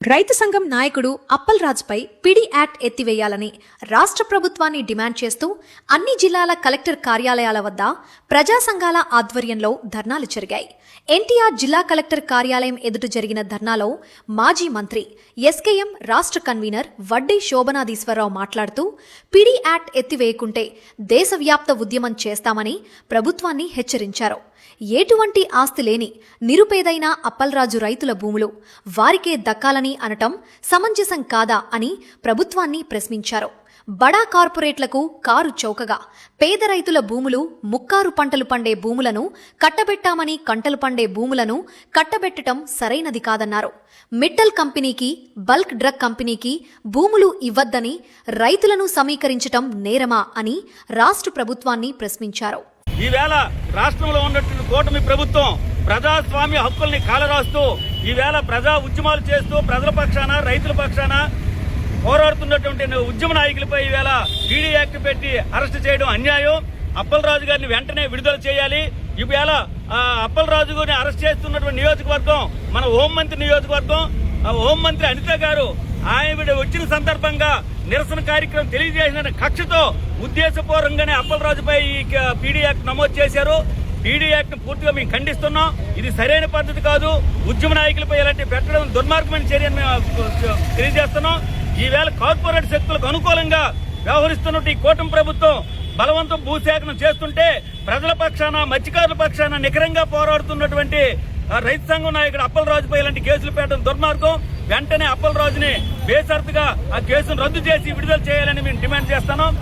రైతు సంఘం నాయకుడు అప్పల్ రాజ్పై పిడి యాక్ట్ ఎత్తివేయాలని రాష్ట్ర ప్రభుత్వాన్ని డిమాండ్ చేస్తూ అన్ని జిల్లాల కలెక్టర్ కార్యాలయాల వద్ద ప్రజా సంఘాల ఆధ్వర్యంలో ధర్నాలు జరిగాయి. ఎన్టీఆర్ జిల్లా కలెక్టర్ కార్యాలయం ఎదుట జరిగిన ధర్నాలో మాజీ మంత్రి ఎస్కేఎం రాష్ట్ర కన్వీనర్ వడ్డీ శోభనాధీశ్వరరావు మాట్లాడుతూ పిడి యాక్ట్ ఎత్తివేయకుంటే దేశవ్యాప్త ఉద్యమం చేస్తామని ప్రభుత్వాన్ని హెచ్చరించారు. ఎటువంటి ఆస్తి లేని నిరుపేదైన అప్పల్రాజు రైతుల భూములు వారికే దక్కాలని అనటం సమంజసం కాదా అని ప్రభుత్వాన్ని ప్రశ్నించారు. బడా కార్పొరేట్లకు కారు చౌకగా. పేద రైతుల భూములు ముక్కారు పంటలు పండే భూములను కట్టబెట్టామని కంటలు పండే భూములను కట్టబెట్టడం సరైనది కాదన్నారు. మిట్టల్ కంపెనీకి బల్క్ డ్రగ్ కంపెనీకి భూములు ఇవ్వద్దని రైతులను సమీకరించటం నేరమా అని రాష్ట్ర ప్రభుత్వాన్ని ప్రశ్నించారు. ఈవేళ రాష్ట్రంలో ఉన్నటువంటి కూటమి ప్రభుత్వం ప్రజాస్వామ్య హక్కుల్ని కాలరాస్తూ ఈవేళ ప్రజా ఉద్యమాలు చేస్తూ ప్రజల పక్షాన రైతుల పక్షాన పోరాడుతున్నటువంటి ఉద్యమ నాయకులపై ఈవేళ ఈడీ యాక్ట్ పెట్టి అరెస్ట్ చేయడం అన్యాయం. అప్పలరాజు గారిని వెంటనే విడుదల చేయాలి. ఈవేళ అప్పలరాజు గారిని అరెస్ట్ చేస్తున్నటువంటి నియోజకవర్గం మన హోంమంత్రి నియోజకవర్గం హోంమంత్రి అనిత గారు ఆయన వచ్చిన సందర్భంగా నిరసన కార్యక్రమం తెలియజేసిన కక్షతో ఉద్దేశపూర్వకంగానే అప్పలరాజుపై ఈ పీడీ యాక్ట్ నమోదు చేశారు. పీడీ యాక్ట్ పూర్తిగా మేము ఖండిస్తున్నాం. ఇది సరైన పద్ధతి కాదు. ఉద్యమ నాయకులపై ఇలాంటి పెట్టడం దుర్మార్గమైన చర్యను మేము తెలియజేస్తున్నాం. ఈవేళ కార్పొరేట్ శక్తులకు అనుకూలంగా వ్యవహరిస్తున్నట్టు ఈ కూటమి ప్రభుత్వం బలవంతం భూసేకరణ చేస్తుంటే ప్రజల పక్షాన మత్స్యకారుల పక్షాన నికరంగా పోరాడుతున్నటువంటి రైతు సంఘం నాయకుడు అప్పలరాజుపై ఇలాంటి కేసులు పెట్టడం దుర్మార్గం. వెంటనే అప్పలరాజుని బేసర్తుగా ఆ కేసును రద్దు చేసి విడుదల చేయాలని మేము డిమాండ్ చేస్తున్నాం.